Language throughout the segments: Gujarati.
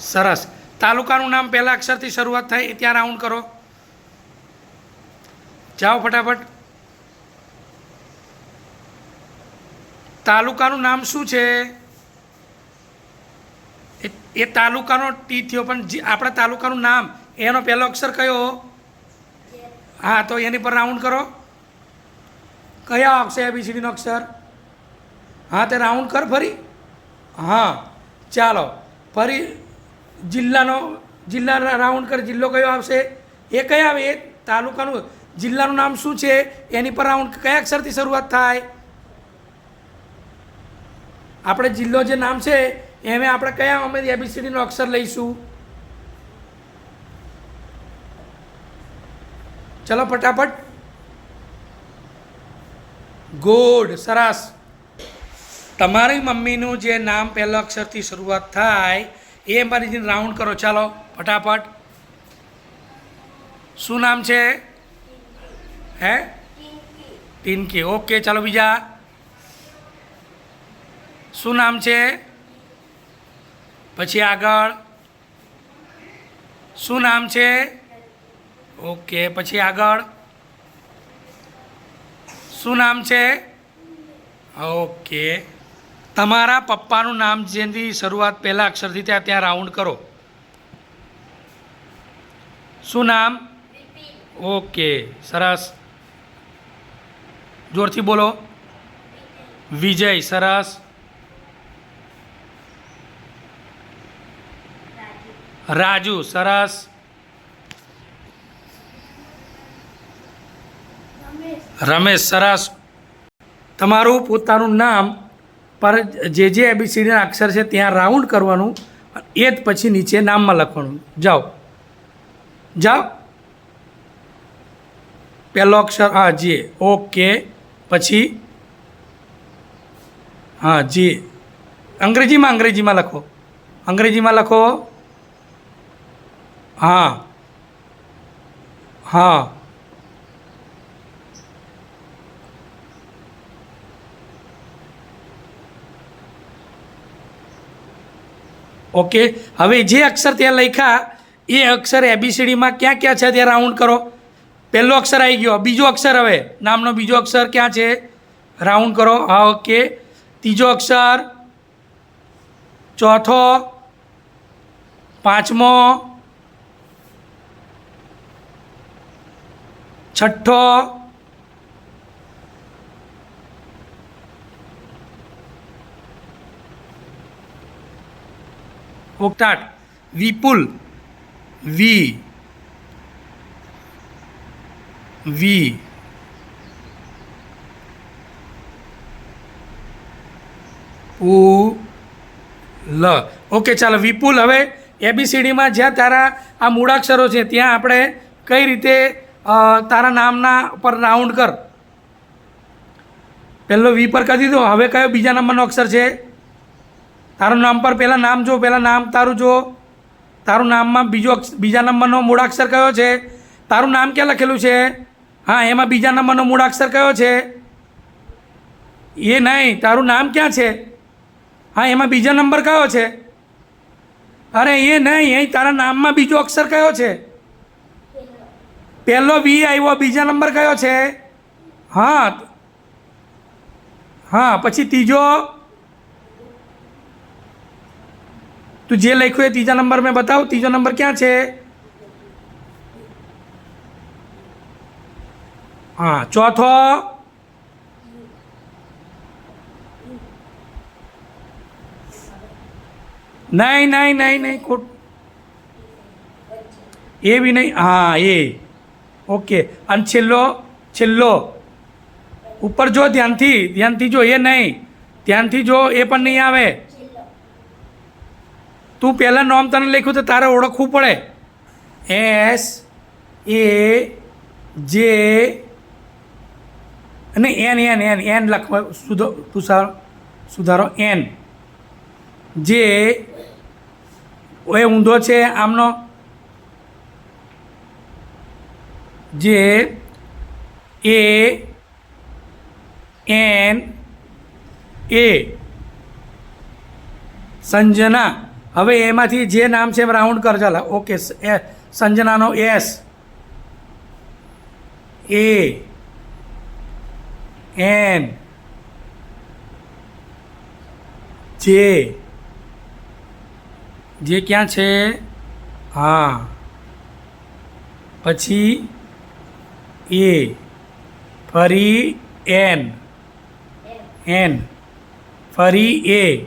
સરસ. તાલુકાનું નામ પહેલા અક્ષરથી શરૂઆત થાય ત્યાં રાઉન્ડ કરો. જાઓ ફટાફટ. તાલુકાનું નામ શું છે? એ તાલુકાનો ટી થયો, પણ આપણા તાલુકાનું નામ, એનો પહેલો અક્ષર કયો? હા, તો એની પર રાઉન્ડ કરો. કયા આવશે એબીસીડીનો અક્ષર. હા, તે રાઉન્ડ કર ફરી. હા, ચાલો. ફરી જિલ્લાનો જિલ્લાના રાઉન્ડ કર જિલ્લો કયો આવશે? એ કયા આવે? એ તાલુકાનું જિલ્લાનું નામ શું છે? એની પર રાઉન્ડ કયા અક્ષરથી શરૂઆત થાય? આપણે જિલ્લો જે નામ છે, એમે આપણે કયા અમે એબીસીડીનો અક્ષર લઈશું? ચલો ફટાફટ. ગુડ, સરસ. તમારી મમ્મીનું જે નામ પહેલા અક્ષરથી શરૂઆત થાય એ મારી રાઉન્ડ કરો, ચાલો, ફટાફટ. શું નામ છે? હે? ટિનકી ઓકે, ચાલો, બીજા. શું નામ છે? પછી આગળ. શું નામ છે? ઓકે, પછી આગળ. શું નામ છે? ઓકે. તમારા પપ્પાનું નામ જેની શરૂઆત પહેલા અક્ષરથી ત્યાં ત્યાં રાઉન્ડ કરો. શું નામ? ઓકે સરસ. જોરથી બોલો. વિજય સરસ. રાજુ સરસ. રમેશ સરસ. તમારું પોતાનું નામ પર જે જે એબીસીડીના અક્ષર છે ત્યાં રાઉન્ડ કરવાનું, એ જ પછી નીચે નામમાં લખવાનું. જાઓ. જાઓ. પહેલો અક્ષર, હા, જી ઓકે. પછી, હા, જી અંગ્રેજીમાં અંગ્રેજીમાં લખો. અંગ્રેજીમાં લખો. હા. હા. ઓકે હવે જે અક્ષર ત્યાં લખ્યા, એ અક્ષર એબીસીડીમાં ક્યાં ક્યાં છે ત્યાં રાઉન્ડ કરો. પહેલો અક્ષર આવી ગયો. બીજો અક્ષર હવે. નામનો બીજો અક્ષર ક્યાં છે? રાઉન્ડ કરો. હા ઓકે ત્રીજો અક્ષર, ચોથો, પાંચમો, છઠ્ઠો ઓક્ટાટ, વિપુલ, વી વી. ઉ, લ. ઓકે, ચાલો, વિપુલ, હવે એબીસીડીમાં જ્યાં તારા આ મૂળાક્ષરો છે, ત્યાં આપણે કઈ રીતે તારા નામના પર રાઉન્ડ કર. પહેલો વી પર કરી દીધો, હવે કયો? બીજા નંબરનો અક્ષર છે? તારું નામ પર પહેલાં નામ જો, પહેલાં નામ તારું જો. તારું નામમાં બીજો બીજા નંબરનો મૂળાક્ષર કયો છે? તારું નામ ક્યાં લખેલું છે? હા, એમાં બીજા નંબરનો મૂળાક્ષર કયો છે? એ નહીં, તારું નામ ક્યાં છે? હા, એમાં બીજા નંબર કયો છે? અરે, એ નહીં, એ તારા નામમાં બીજો અક્ષર કયો છે? પહેલો વી આવ્યો, બીજા નંબર કયો છે? હા હા, પછી ત્રીજો તું જે લખ્યું એ ત્રીજા નંબર મેં બતાવ. ત્રીજો નંબર ક્યાં છે? હા, ચોથો. નહીં નહીં નહીં નહીં, ખોટ. એ બી નહીં. હા, એ. ઓકે. અને છેલ્લો છેલ્લો. ઉપર જો ધ્યાનથી. ધ્યાનથી જો એ નહીં. ધ્યાનથી જો એ પણ નહીં આવે. તું પહેલાં નોમ તને લખ્યું તો તારે ઓળખવું પડે. એસ, એ, જે, અને એન એન એન એન લખવા સુધો તુષાર સુધારો, એન. જે એ ઊંધો છે આમનો. જે, એ, એન, એ. સંજના. હવે એમાંથી જે નામ છે એમ રાઉન્ડ કર ચાલ. ઓકે એ સંજનાનો એસ. A N J. જે ક્યાં છે? હા. પછી એ. ફરી એન. એન. ફરી એ.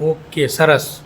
ઓકે સરસ.